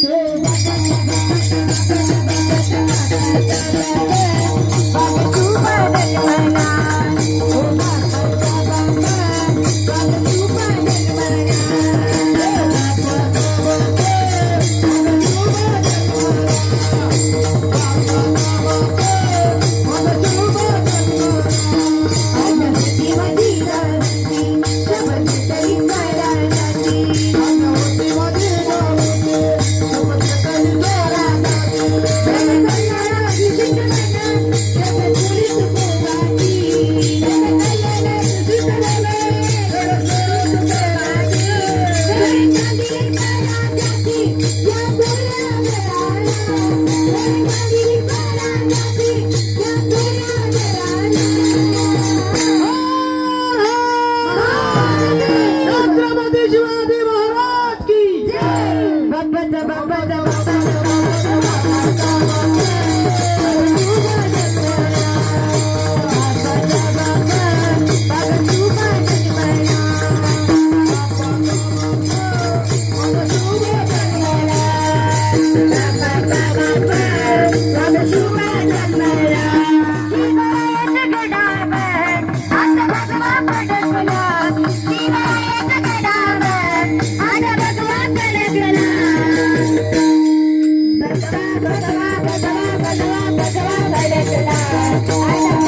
Thank you. I'm a Baba, Madhva Madhva भडकला